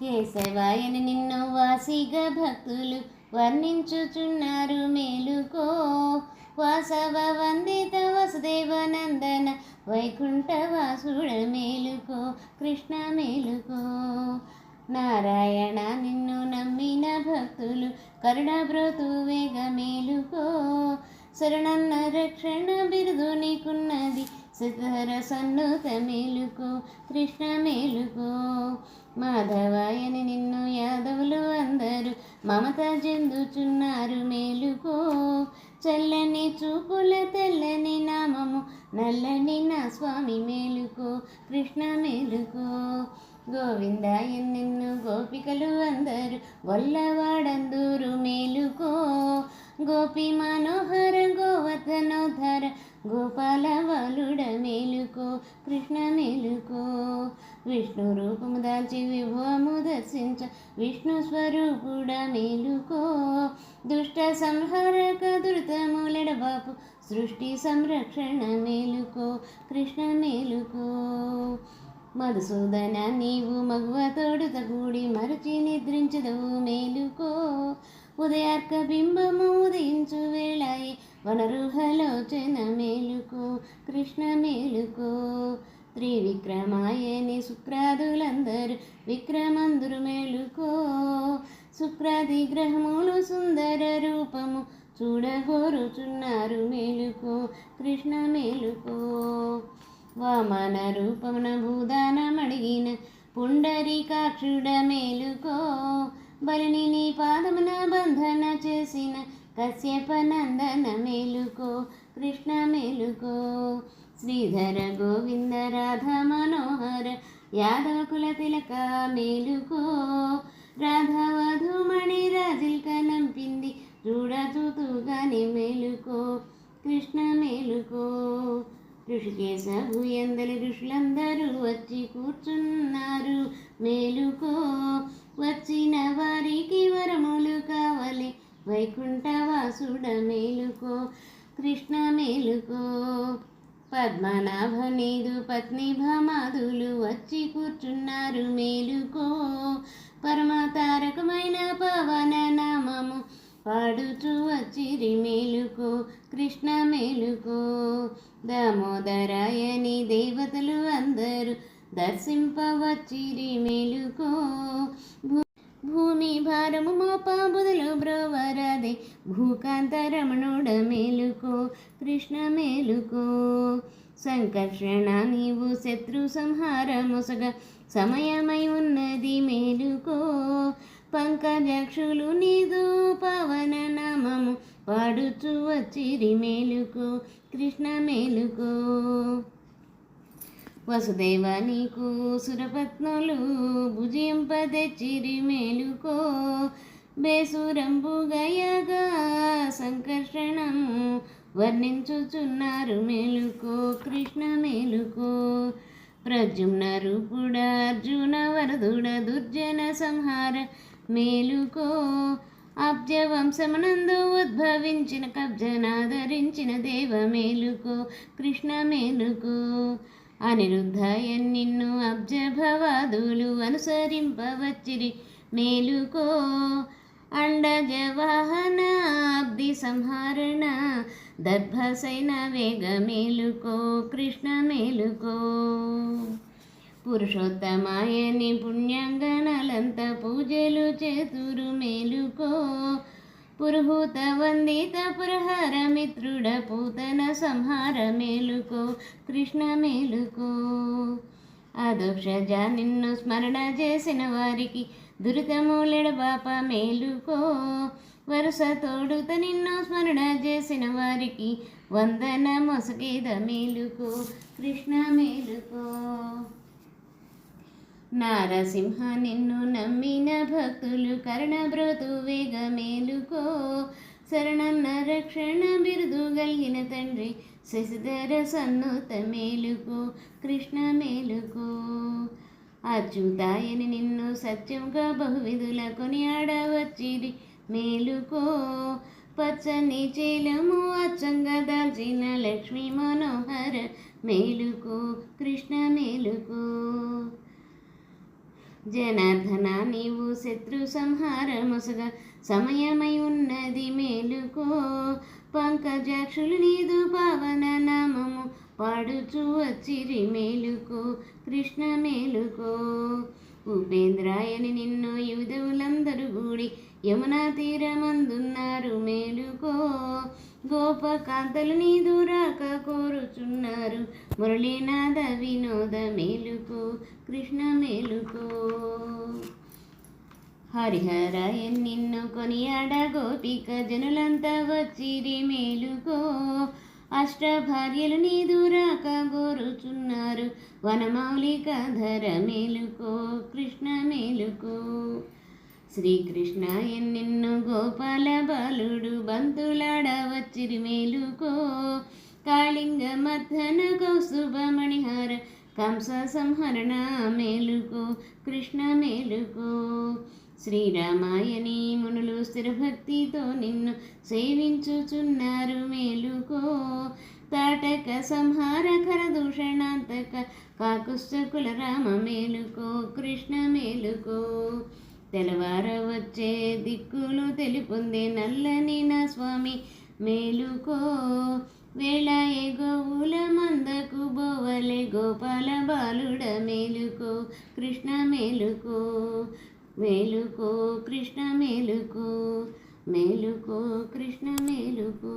కేశవాయని నిన్ను వాసిగా భక్తులు వర్ణించుచున్నారు మేలుకో. వాసవ వందిత వసుదేవనందన వైకుంఠ వాసుడ మేలుకో కృష్ణ మేలుకో. నారాయణ నిన్ను నమ్మిన భక్తులు కరుణబ్రోతు వేగ మేలుకో. శరణన్న రక్షణ బిరుదు నీకున్నది సిద్ధర సన్నుత మేలుకో కృష్ణ మేలుకో. మాధవాయని నిన్ను యాదవులు అందరూ మమత చెందుచున్నారు మేలుకో. చల్లని చూపుల తెల్లని నామము నల్లని నా స్వామి మేలుకో కృష్ణ మేలుకో. గోవిందాయ నిన్ను గోపికలు అందరు వల్లవాడందూరు మేలుకో. గోపి మనోహర గోవర్ధనోధర గోపాల వాలుడ మేలుకో కృష్ణ మేలుకో. విష్ణు రూపము దాల్చి విభవము దర్శించ విష్ణు స్వరూపుడ మేలుకో. దుష్ట సంహారక దురితములెడ బాపు సృష్టి సంరక్షణ మేలుకో కృష్ణ మేలుకో. మధుసూదన నీవు మగువ తోడుత కూడి మరచి నిద్రించదవు మేలుకో. ఉదయార్క బింబము ఉదయించు వేళాయి వనరుహలోచన మేలుకో కృష్ణ మేలుకో త్రివిక్రమాయని శుక్రాదులందరు విక్రమందురు మేలుకో. శుక్రాది గ్రహములు సుందర రూపము చూడగోరుచున్నారు మేలుకో కృష్ణ మేలుకో వామన రూపమున భూదానమడిగిన పుండరీకాక్షుడ మేలుకో బలిని పాదమున బంధన చేసిన కశ్యప నందన మేలుకో కృష్ణ మేలుకో శ్రీధర గోవింద రాధ మనోహర యాదవ కుల తిలక మేలుకో. రాధా వధుమణి రాజిల్క నంపింది చూడ మేలుకో కృష్ణ మేలుకో ఋషికేశ భూయందలి ఋషులందరూ వచ్చి కూర్చున్నారు మేలుకో. వచ్చిన వారికి వరములు కావాలి వైకుంఠ వాసుడ మేలుకో కృష్ణ మేలుకో పద్మనాభ నీదు పత్ని భమాదులు వచ్చి కూర్చున్నారు మేలుకో. పరమ తారకమైన పవన నామము పాడుచు వచ్చిరి మేలుకో కృష్ణ మేలుకో దామోదరాయని దేవతలు అందరూ దర్శింపవచ్చిరి మేలుకో. భూమి భారము మోపాబుదులు బ్రోవరదే. భూకాంతరమణుడ మేలుకో కృష్ణ మేలుకో. సంకర్షణ నీవు శత్రు సంహార ముసగ సమయమై ఉన్నది మేలుకో. పంకజక్షులు నీదు పవన నామము పాడుచు వచ్చిరి మేలుకో కృష్ణ మేలుకో. వసుదేవ నీకు సురపత్నులు భుజింపదెచ్చిరి మేలుకో బేసురంబుగయగా సంకర్షణము వర్ణించుచున్నారు మేలుకో కృష్ణ మేలుకో. ప్రజుమ్న రూపుడ అర్జున వరదుడ దుర్జన సంహార మేలుకో. అబ్జ వంశమనందు ఉద్భవించిన కబ్జనాదరించిన దేవ మేలుకో కృష్ణ మేలుకో. అనిరుద్ధాయ నిన్ను అబ్జభవాదులు అనుసరింపవచ్చిరి. మేలుకో అండజవాహన అబ్ది సంహరణ దర్భసైన వేగ మేలుకో కృష్ణ మేలుకో. పురుషోత్తమాయని పుణ్యంగణలంత పూజలు చేతురు మేలుకో. పురుహూత వందిత పురహార మిత్రుడ పూతన సంహార మేలుకో కృష్ణ మేలుకో. అదోక్షజ నిన్ను స్మరణ చేసిన వారికి దురితములెడబాప మేలుకో. వరుస తోడుత నిన్ను స్మరణ చేసిన వారికి వందన మొసగేద మేలుకో కృష్ణ మేలుకో. నారసింహ నిన్ను నమ్మిన భక్తులు కరుణబ్రోతు వేగ మేలుకో శరణన్న రక్షణ బిరుదు కలిగిన తండ్రి శశిధర సన్నుత మేలుకో కృష్ణ మేలుకో. అచ్యుతాయని నిన్ను సత్యంగా బహువిధుల కొనియాడవచ్చిరి మేలుకో. పచ్చని చేలము అచ్చంగా దాల్చిన లక్ష్మీ మనోహర మేలుకో కృష్ణ మేలుకో. జనార్దన నీవు శత్రు సంహారముసగా సమయమై ఉన్నది మేలుకో. పంకజాక్షులు నీదు పావన నామము పాడుచు వచ్చిరి మేలుకో కృష్ణ మేలుకో. ఉపేంద్రాయని నిన్ను యుధవులందరూ కూడి యమునా తీరమందున్నారు మేలుకో. గోపకాంతలు నీ దూరాక కోరుచున్నారు. మురళీనాథ వినోద మేలుకో కృష్ణ మేలుకో. హరిహరాయ నిన్ను కొనియాడ గోపిక జనులంతా వచ్చిరి మేలుకో. అష్ట భార్యలు నీదురాక గోరుచున్నారు. వనమౌలిక ధర మేలుకో కృష్ణ మేలుకో. శ్రీకృష్ణ నిన్ను గోపాల బాలుడు బంతులాడ వచ్చిరి మేలుకో. కాళింగ మర్ధన కౌస్తుభమణిహార కంస సంహరణ మేలుకో కృష్ణ మేలుకో. శ్రీరామాయణీ స్థిరభక్తితో నిన్ను సేవించుచున్నారు మేలుకో. తాటక సంహార కర దూషణాంతక కాకుస్తకుల రామ మేలుకో కృష్ణ మేలుకో. తెలవార వచ్చే దిక్కులు తెలుపుందే నల్లని నా స్వామి మేలుకో. వేళ గోవుల మందకు బోవలే గోపాల బాలుడ మేలుకో కృష్ణ మేలుకో. మేలుకో కృష్ణ మేలుకో మేలుకో కృష్ణ మేలుకో.